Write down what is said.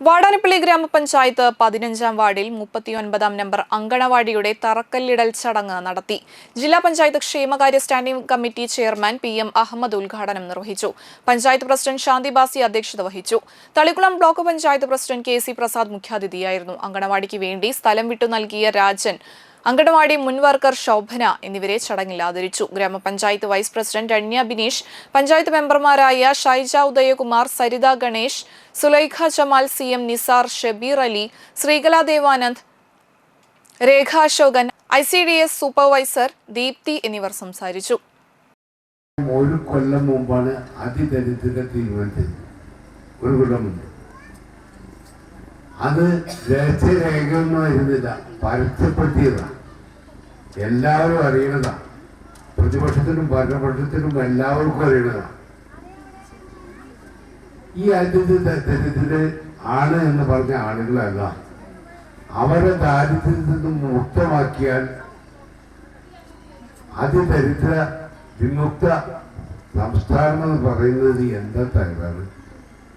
വാടാനപ്പള്ളി ഗ്രാമപഞ്ചായത്ത് പതിനഞ്ചാം വാർഡിൽ മുപ്പത്തിയൊൻപതാം നമ്പർ അങ്കണവാടിയുടെ തറക്കല്ലിടൽ ചടങ്ങ് നടത്തി. ജില്ലാ പഞ്ചായത്ത് ക്ഷേമകാര്യ standing committee chairman P M Ahammed ഉദ്ഘാടനം നിർവഹിച്ചു. പഞ്ചായത്ത് പ്രസിഡന്റ് ശാന്തി ബാസി അധ്യക്ഷത വഹിച്ചു. Thalikkulam block panchayat president K Prasad മുഖ്യാതിഥിയായിരുന്നു. അങ്കണവാടിക്ക് വേണ്ടി സ്ഥലം വിട്ടു നൽകിയ രാജൻ അങ്കണവാടി മുൻ വർക്കർ ശോഭന എന്നിവരെ ചടങ്ങിൽ ആദരിച്ചു. ഗ്രാമപഞ്ചായത്ത് വൈസ് പ്രസിഡന്റ് രണ്യ ബിനീഷ് പഞ്ചായത്ത് മെമ്പർമാരായ Shaija Udayakumar Saritha Ganesh Sulaikha Jamal C M Nisar Shabeer Ali Sreekala Devanand Rekha Ashokan I C D S supervisor Deepthi എന്നിവർ സംസാരിച്ചു. ഒരു കൊല്ലം മുമ്പാണ് അതിദരിദ്ര തീരുമാനിച്ചത്. ഒരു കൊല്ലം അത് രഹസ്യരേഖയൊന്നും ആയിരുന്നില്ല പരസ്യപ്പെടുത്തിയതാ എല്ലാവരും അറിയണതാ പ്രതിപക്ഷത്തിനും ഭരണപക്ഷത്തിനും എല്ലാവർക്കും അറിയണതാ ഈ അതിഥി ആണ് എന്ന് പറഞ്ഞ ആളുകളല്ല. അവരെ ദാരിദ്ര്യത്തിൽ നിന്നും മുക്തമാക്കിയാൽ അതിദരിദ്ര വിമുക്ത സംസ്ഥാനം എന്ന് പറയുന്നത് എന്താ തകരാറ്